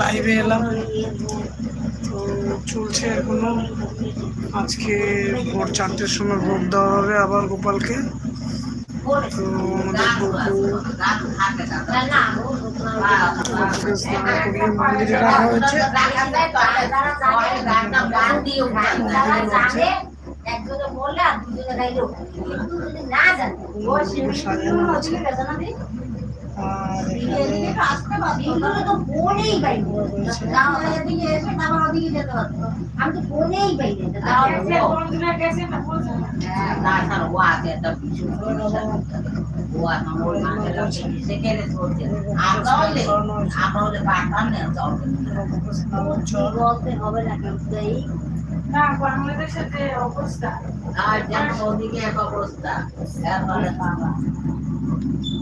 লাইভে এলাম। তো চলছে এখনও। আজকে ভোর চারটের সময় ভোট দেওয়া হবে আবার গোপালকে। তো আমাদের মন্দিরে রাখা হয়েছে। সাজানো আছে। আর অবস্থা অবস্থা এখন ঘটনা এই অবস্থায় শুভ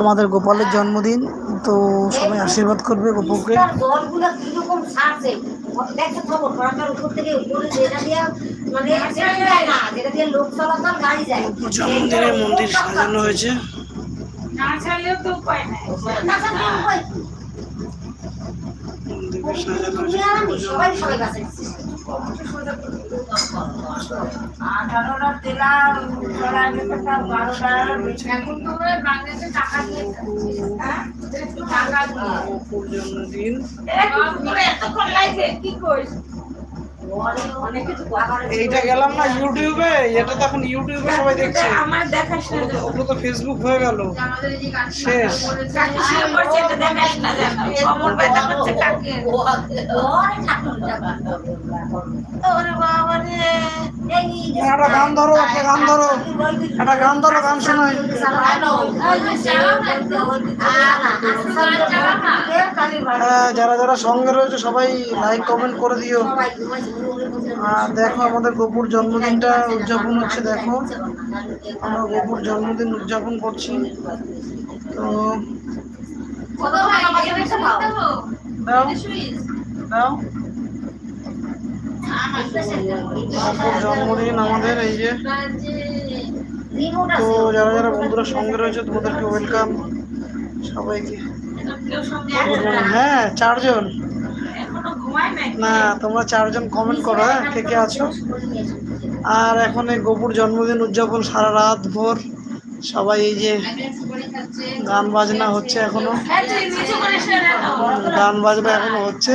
আমাদের গোপালের জন্মদিন তো সবাই আশীর্বাদ করবে গোপুকে। মানে মন্দির সাজানো হয়েছে। না ছাড়লেও তো উপায় নাই না থাকলে উপায় কি? মন্দিরে সাজানো তুমি হয়েছে আর আমি সবাই সবাই কাছে আঠারোটা তেলা বারোটা এখন তো বাংলাদেশে টাকা দিয়ে হ্যাঁ? টাকা দিয়ে এতক্ষণ লাইফে কি কথা এইটা গেলাম না ইউটিউবে এটা তো এখন ইউটিউবে সবাই দেখছে। আমার দেখাস না ওগুলো তো ফেসবুক হয়ে গেল। শেষ। ওরে বাবা রে একটা গান ধরো একটা গান ধরো। একটা গান ধরো গান শোনাই। হ্যাঁ যারা যারা সঙ্গে রয়েছে সবাই লাইক কমেন্ট করে দিও। আর দেখো আমাদের গোপুর জন্মদিনটা উদযাপন হচ্ছে দেখো। আমরা গোপুর জন্মদিন উদযাপন করছি। তো দাও। জন্মদিন আমাদের এই যে। তো যারা যারা বন্ধুরা সঙ্গে রয়েছে তোমাদেরকে ওয়েলকাম সবাইকে. হ্যাঁ চারজন। না তোমরা চারজন কমেন্ট করো হ্যাঁ কে কে আছো? আর এখন এই গোপুর জন্মদিন উদযাপন সারা রাত ভোর। সবাই এই যে গান বাজনা হচ্ছে এখনও। হ্যাঁ গান বাজনা এখনও হচ্ছে।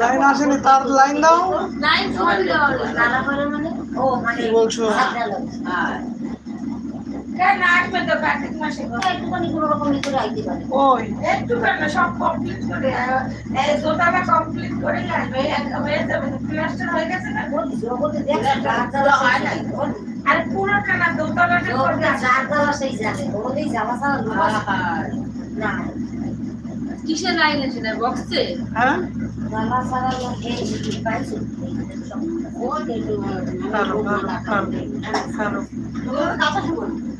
লাইন আসেনি তার লাইন দাও। মানে ও মানে কি বলছো? ওই না? না? আর পুরো কেনা দোতলাটা করবে? চারতলা সেই যাবে ওদের যাওয়া ছাড়া না। কিসের লাইন আছে না বক্সে হ্যাঁ? যাওয়া ছাড়া লোক এই পাইছে হ্যালো হ্যালো হ্যালো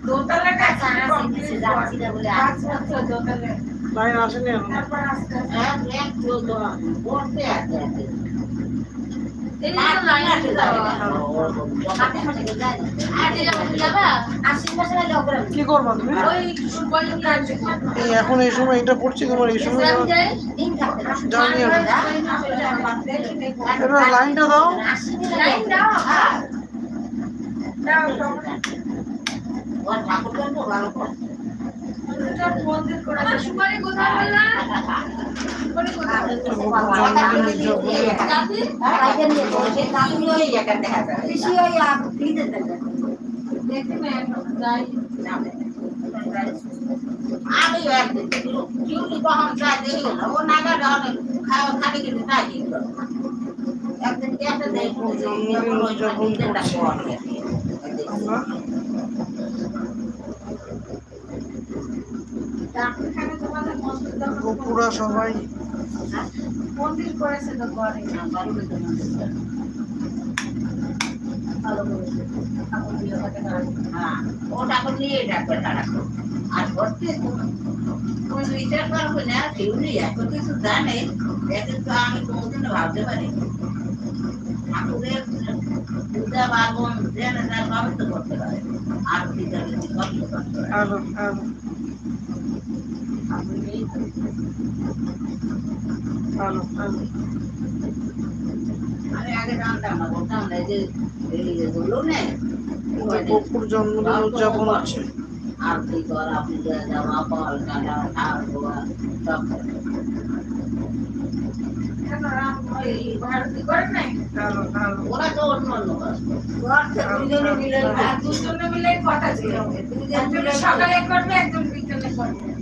দোতলাটা সারা কমপ্লিট দিচ্ছে যাচ্ছি না বলে দোতলা লাইন আসেনি এখন কি করবা তুমি এখন এই সময় এটা পড়ছি তোমার এই সময়। জানি এবার লাইনটা দাও। দাও। আমি একদিন কিউলি কখন দেখি না কিন্তু জন্মদিন উদযাপন করছি। আমরা ডাক্তারখানে তোমাদের মন্দির যখন গোপুরা সবাই মন্দির করেছে তো ঘরে। ভালো করেছে। ঠাকুর দিয়ে ওটাকে দাঁড়ায়। ওটা করে নিয়ে ডাকবে তারা আর ভর্তি তুমি বিচার করবে না শিউলি এত কিছু জানে এত তো আমি কোনোদিনও ভাবতে পারি ঠাকুরের পূজা বাবন জেনে তার তো করতে পারে আর করতে করতে পারে হ্যালো হ্যালো হ্যালো হ্যালো আমি আগে জানতাম না বলতাম না যে এই যে বলল না গোপুর জন্মদিন উদযাপন হচ্ছে আরতি করা? পূজা দেওয়া ফল কাটা দেওয়া সব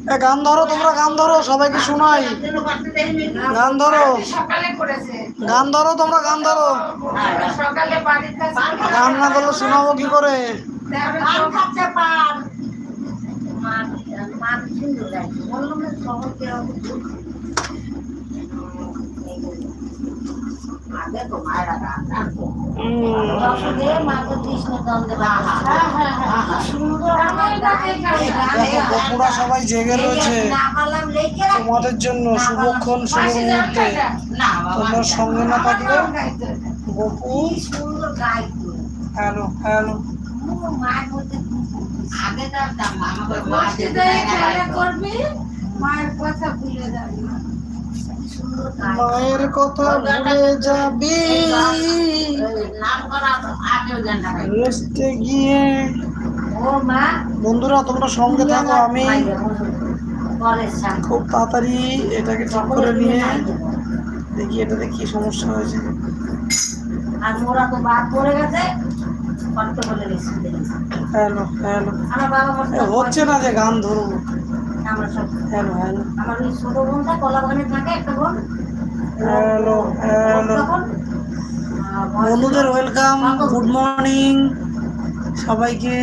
এ গান ধরো তোমরা গান ধরো সবাইকে শোনাই। একজনও গান ধরো। গান ধরো তোমরা গান ধরো। কাছে গান না ধরলে শোনাবো কি করে? তারপরে সবাই জেগে রয়েছে। তোমাদের জন্য শুভক্ষণ শুভ মুহূর্তে। তোমরা সঙ্গে না। থাকলে আমার গাইতে। গোপু কি সুন্দর গাইতো। Hello hello. মায়ের আগে মায়ের কথা ভুলে যাবি। মায়ের কথা ভুলে যাবি। রেস্টে গিয়ে। ও মা বন্ধুরা তোমরা সঙ্গে থাকো আমি। খুব তাড়াতাড়ি এটাকে ঠিক করে নিয়ে দেখি এটাতে কি সমস্যা হয়েছে। আর মোরা তো বাদ পড়ে গেছে কষ্ট বলে গেছি হ্যালো হ্যালো। আমার বাবা বলতো, এ, হচ্ছে না যে গান ধরবো। কলা হ্যালো হ্যালো বন্ধুদের ওয়েলকাম গুড মর্নিং সবাইকে।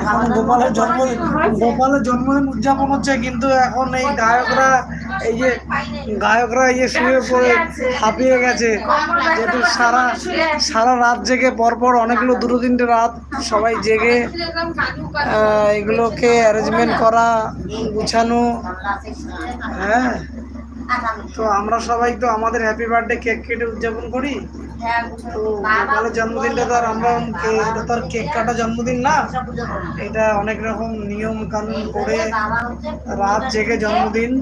এখন গোপালের জন্মদিন গোপালের জন্মদিন উদযাপন হচ্ছে, কিন্তু এখন এই গায়করা এই যে গায়করা এই যে শুয়ে পড়ে, হাঁপিয়ে গেছে। যেহেতু সারা সারা রাত জেগে, পরপর অনেকগুলো দুটো তিনটে রাত সবাই জেগে এগুলোকে অ্যারেঞ্জমেন্ট করা, গুছানো হ্যাঁ? তো আমরা সবাই তো আমাদের হ্যাপি বার্থডে কেক কেটে উদযাপন করি। তো গোপালের জন্মদিনটা তো আর আমরা এটা তো আর কেক কাটা জন্মদিন না। এটা অনেক রকম নিয়ম কানুন করে রাত জেগে জন্মদিন।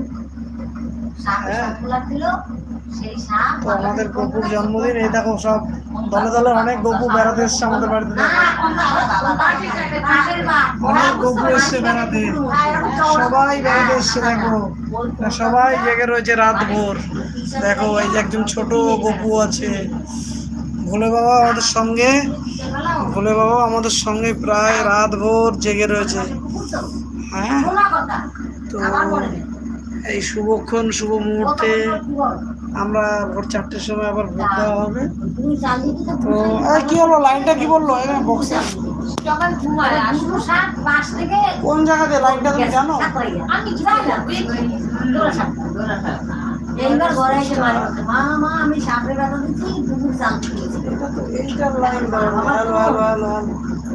আমাদের গপুর জন্মদিন এই দেখো সব দলে দলে অনেক গপু বেড়াতে এসছে আমাদের বাড়িতে। অনেক গপু এসছে বেড়াতে। সবাই বেড়াতে এসছে দেখো। সবাই জেগে রয়েছে রাত ভোর। দেখো এই যে একজন ছোট গপু আছে। ভোলে বাবা আমাদের সঙ্গে। ভোলে বাবা আমাদের সঙ্গে প্রায় রাত ভোর জেগে রয়েছে। হ্যাঁ। তো। এই শুভক্ষণ শুভ মুহূর্তে? আমরা ভোর চারটের সময় আবার ভোট দেওয়া হবে। তো কি হলো? লাইনটা কি বলল? বক্সে। কোন জায়গাতে? লাইনটা তুমি জানো?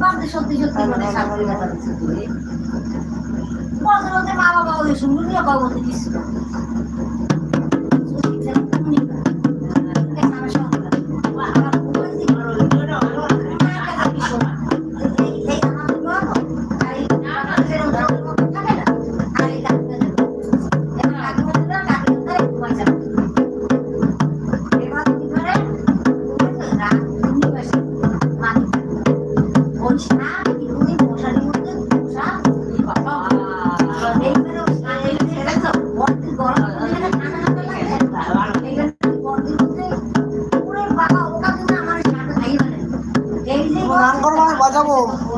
সত্যি সত্যি মা বাবা ওই শুনব বাবা বলতে দিচ্ছিল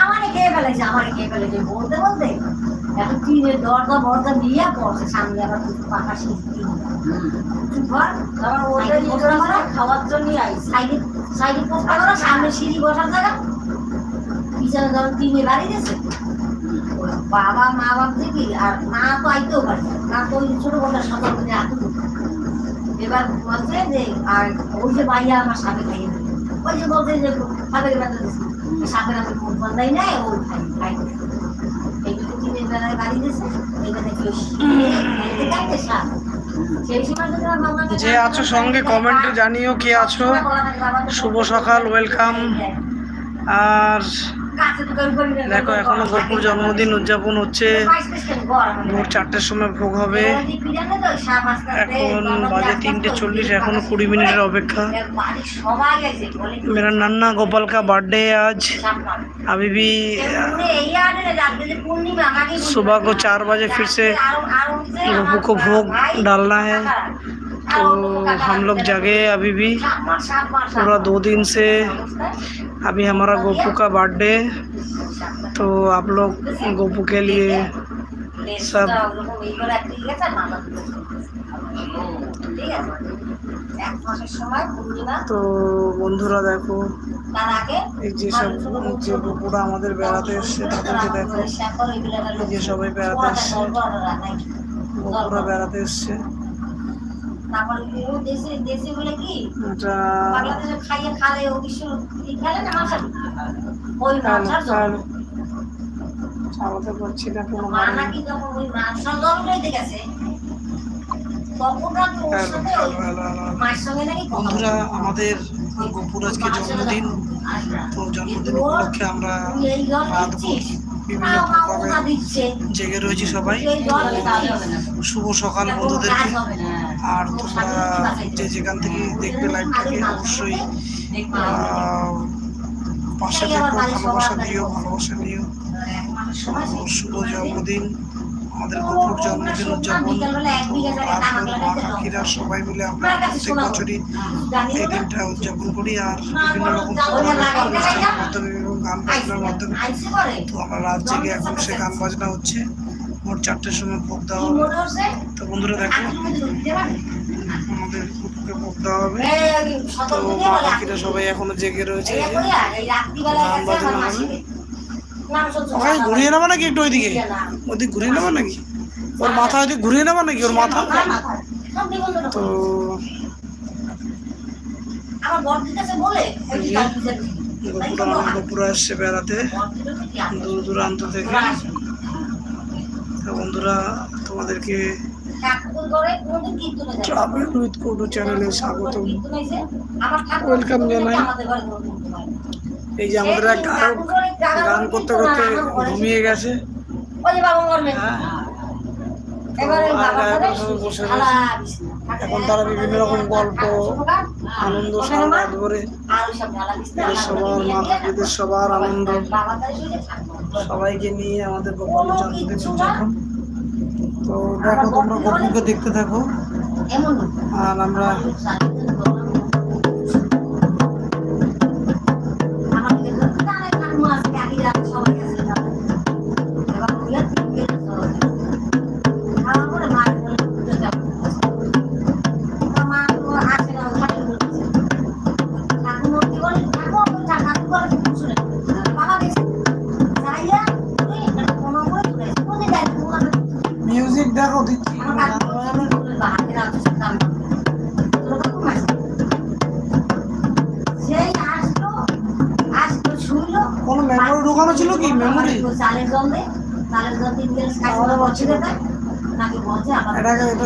আমারে খেয়ে ফেলেছে? আমারে খেয়ে ফেলেছে? বলতে বলতে? এখন টিনের দরজা বরজা দিয়ে পড়ছে সামনে আবার পাকা শীত চুপ কর আবার ওদের করে খাওয়ার জন্য আই সাইডে সাইডে পোস্ট করো সামনে সিঁড়ি বসার জায়গা। পিছনে যখন টিনে বাড়ি গেছে বাবা মা বাপ দেখি আর মা তো আইতেও পারে না। তো ওই ছোট সতর্ক দিয়ে আতুক এবার বলছে যে আর ওই যে ভাইয়া আমার সাথে খাইয়ে ওই যে বলছে যে ব্যথা দিচ্ছে সাপের আমি ফোন বন্ধাই নাই ও খাই খাই এইটুকু বেলায় বাড়ি খাইতে সাপ? যে আছো সঙ্গে কমেন্টে জানিও কে আছো। শুভ সকাল ওয়েলকাম আর দেখো এখনো গপুর জন্মদিন উদযাপন হচ্ছে ভোর চারটের সময় ভোগ হবে এখন বাজে তিনটে চল্লিশ এখনো কুড়ি মিনিটের অপেক্ষা मेरा नन्ना गोपाल का बर्थडे है आज अभी भी सुबह को चार बजे फिर से गोपू को भोग डालना है तो हम लोग जगे हैं अभी भी पूरा दो दिन से अभी हमारा गोपू का बर्थडे तो आप लोग गोपू के लिए सब ঠিক আছে এক মাসের সময় পূর্ণিমা তো বন্ধুরা দেখো তার আগে এই যে সব যে গোপুরা আমাদের বেড়াতে এসছে তাদেরকে দেখো এই যে সবাই বেড়াতে এসছে গোপুরা বেড়াতে এসছে তারপর দেশে দেশে বলে কি? বাংলাদেশে খাইয়ে খালে ও বিশ্ব খেলে না মাছ ওই মাছার কোনো মা মানে নাকি যখন ওই জল লইতে গেছে কথা বন্ধুরা আমাদের গোপুর আজকে জন্মদিন আচ্ছা। তো জন্মদিন উপলক্ষে আমরা জেগে রয়েছি সবাই। শুভ সকাল বন্ধুদেরকে। না। আর তোমরা? যে যেখান থেকে দেখবে লাইভটাকে অবশ্যই পাশে থেকো, ভালোবাসা দিও, ভালোবাসা নিও। শুভ জন্মদিন, আমাদের গোপুর জন্মদিন উদযাপন আপনার সবাই মিলে আমরা প্রত্যেক বছরই এই দিনটা উদযাপন করি আর বিভিন্ন রকম অনুষ্ঠানের মাধ্যমে এবং গান বাজনার মাধ্যমে তো আমরা রাত জেগে এখন সে গান বাজনা হচ্ছে মোট চারটের সময় ভোগ দেওয়া হবে। তো বন্ধুরা দেখো? আমাদের কুকুরকে ভোগ দেওয়া হবে। তো মা সবাই এখনও জেগে রয়েছে? ওখানে ঘুরিয়ে নেব নাকি একটু ওইদিকে? ওদিকে ঘুরিয়ে নেব নাকি? ওর মাথা ওইদিকে ঘুরিয়ে নেব নাকি? ওর মাথা? তো গোপুরা আসছে বেড়াতে? দূর দূরান্ত থেকে। বন্ধুরা, তোমাদেরকে। ট্রাভেল উইথ কোডু চ্যানেলে স্বাগতম ঠাকুর জানাই। হয়। এই যে আমাদের এক গায়ক গান করতে করতে ঘুমিয়ে গেছে। হ্যাঁ। এখন তারা বিভিন্ন রকম গল্প, আনন্দ, সারা রাত ভরে সবার মা সবার আনন্দ সবাইকে নিয়ে আমাদের গোপালের জন্মদিন উদযাপন তো দেখো তোমরা গোপালকে দেখতে থাকো। আর আমরা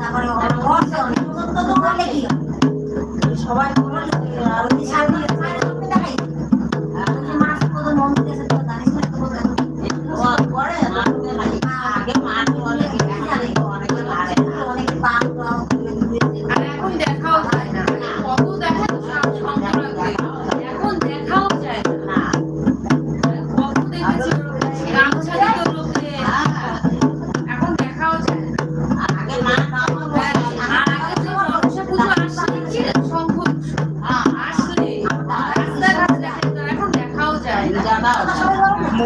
করছে অনেক পর্যন্ত তো করলে কি? সবাই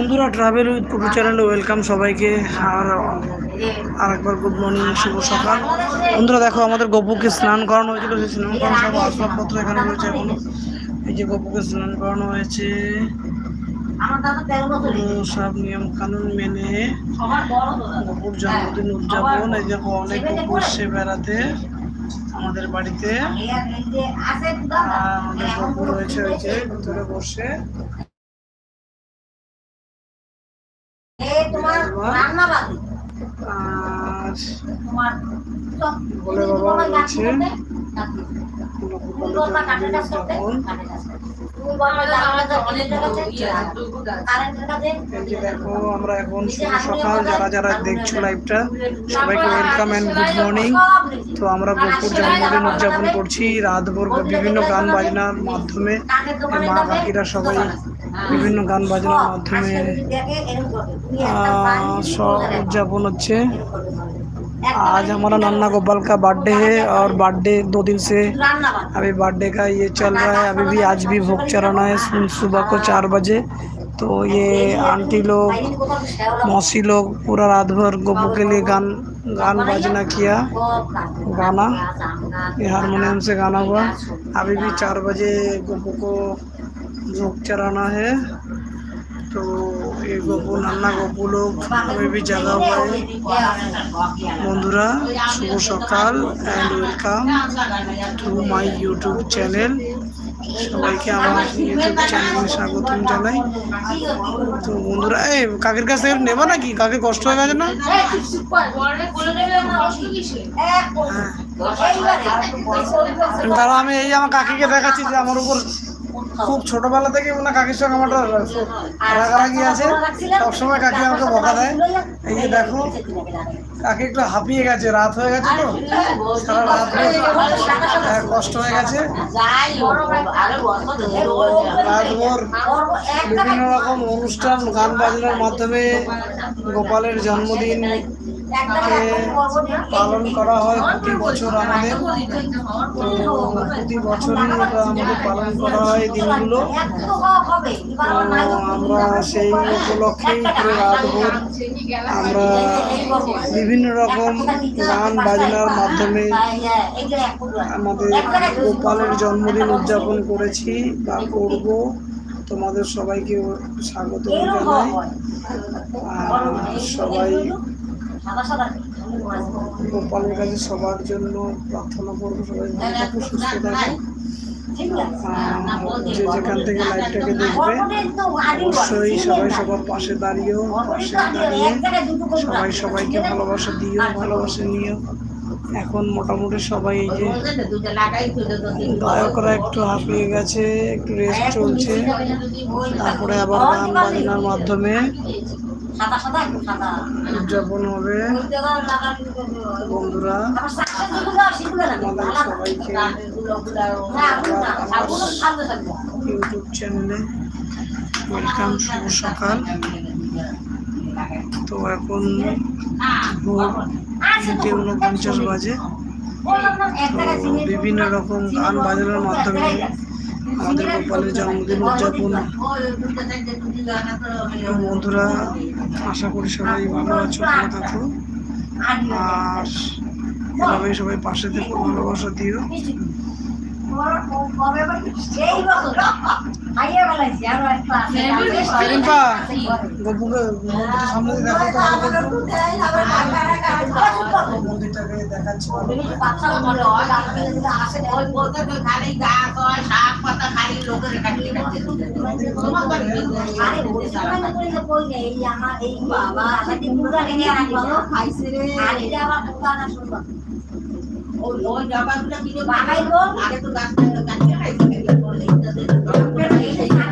বন্ধুরা ট্রাভেল উইথ কুটু চ্যানেলে ওয়েলকাম সবাইকে। আর আরেকবার গুড মর্নিং শুভ সকাল। বন্ধুরা দেখো, আমাদের গপুকে স্নান করানো হয়েছিল, সেই স্নান করানো সব আসবাবপত্র এখানে রয়েছে এখনও। এই যে গপুকে স্নান করানো হয়েছে। সব নিয়ম কানুন মেনে গপুর জন্মদিন উদযাপন। এই দেখো, অনেক গপু এসছে বেড়াতে আমাদের বাড়িতে। আমাদের গপু রয়েছে ওই যে ভিতরে বসে। তো অনেক জায়গাতে কারেন্টের কাজে এই যে দেখো আমরা এখন শুভ সকাল যারা যারা দেখছ লাইভটা সবাইকে ওয়েলকাম অ্যান্ড গুড মর্নিং তো আমরা গপুর জন্মদিন উদযাপন করছি রাতভর বিভিন্ন গান বাজনার মাধ্যমে মা কাকিরা সবাই। বিভিন্ন গান বাজনার সব মাধ্যমে আজকে যদি দেখে এরকম করবে। তুমি একটা আহ, পানি সব বলে রাখবে। उद्यापन होच्छे এরকম করবে, করবে। একটা आज পানি हमारा नन्ना गोपाल का बर्थडे है और बर्थडे दो दिन से রান্না বাদ। अभी बर्थडे का ये चल रहा है अभी भी आज भी भोग चढ़ाना है सु- सुबह को चार बजे तो ये आंटी लोग বাইরে কোথাও শ্যাওলা मौसी लोग पूरा रात भर गोपू के लिए गान गान बजना किया সব কাটবে। गाना গাছ, আম গাছ, ये हारमोनियम से गाना हुआ अभी भी चार बजे गोपू को भोग चढ़ाना है तो ये गोपू नन्ना गोपू लोग अभी भी जगा हुआ है বন্ধুরা শুভ সকাল and welcome to my YouTube channel সবাইকে আমার ইউটিউব চ্যানেলে স্বাগতম জানাই তো বন্ধুরা এই কাকের কাছ থেকে নেবো নাকি কাকে কষ্ট হয়ে গেছে না এই, চুপ চুপ কর। পরে করে দেবে কষ্ট কিসে এক করবে। এইবারে। তারা আমি এই আমার কাকিকে দেখাচ্ছি যে আমার উপর খুব ছোটবেলা থেকে মনে কাকির সঙ্গে আমার রাগারাগি আছে। সবসময় কাকি আমাকে বকা দেয়। এই যে দেখো, কাকি একটু হাঁপিয়ে গেছে, রাত হয়ে গেছে তো। সারা রাত হয়ে কষ্ট হয়ে গেছে। রাতভর বিভিন্ন রকম অনুষ্ঠান, গান বাজনার মাধ্যমে গোপালের জন্মদিন। পালন করা হয় প্রতি বছর আমাদের। তো প্রতি বছরই আমাদের পালন করা হয় দিনগুলো। আমার সেই উপলক্ষেই পুরো রাতভর আমরা বিভিন্ন রকম গান বাজনার মাধ্যমে। আমাদের গোপালের জন্মদিন উদযাপন করেছি বা করব। তোমাদের সবাইকে স্বাগত জানাই। আর সবাই গোপালের কাছে সবার জন্য প্রার্থনা করব, সবাই ভালো থাকো, সুস্থ থাকো যে যেখান থেকে লাইভটাকে দেখবে, অবশ্যই সবাই সবার পাশে দাঁড়িয়েও, পাশে দাঁড়িয়ে। সবাই সবাইকে ভালোবাসা দিও, ভালোবাসা নিও এখন মোটামুটি সবাই এই যে গায়করা একটু হাঁপিয়ে গেছে, একটু রেস্ট চলছে তারপরে আবার গান বাজনার মাধ্যমে উদযাপন হবে। বন্ধুরা সবাইকে। ইউটিউব চ্যানেলে ওয়েলকাম, শুভ সকাল তো এখন ভোর তিনটে উনপঞ্চাশ বাজে বিভিন্ন রকম গান বাজনার মাধ্যমে আমাদের গোপালের জন্মদিন উদযাপন। বন্ধুরা, আশা করি সবাই ভালো আছো, ভালো থাকো। আর এভাবে সবাই পাশে থেকে, ভালোবাসা দিও। সামনে দেখো তো মন্দিরটাকে দেখাচ্ছি ওই জায়গাগুলো কিনে বানাইবো আগে তো গাছ গাছ খাইছে। Gracias.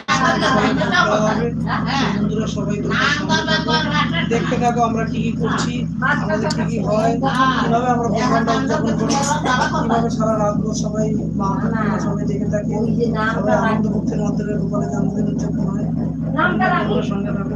বন্ধুরা সবাই দেখতে থাকো আমরা কি কি করছি আমাদের কি কি হয় কীভাবে আমরা ভগবানটা উদযাপন করি কীভাবে সারা রাত্র সবাই সবাই দেখে থাকে সবাই আনন্দ ভক্তের মধ্যে উপরে জন্মদিন উদযাপন হয় সঙ্গে থাকো।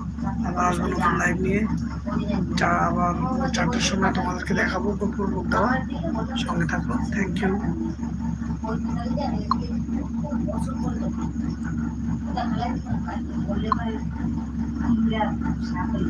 আসব নতুন লাইভ নিয়ে যা আবার চারটার সময় তোমাদেরকে দেখাবো গোপুর বুক দেওয়া সঙ্গে থাকব থ্যাংক ইউ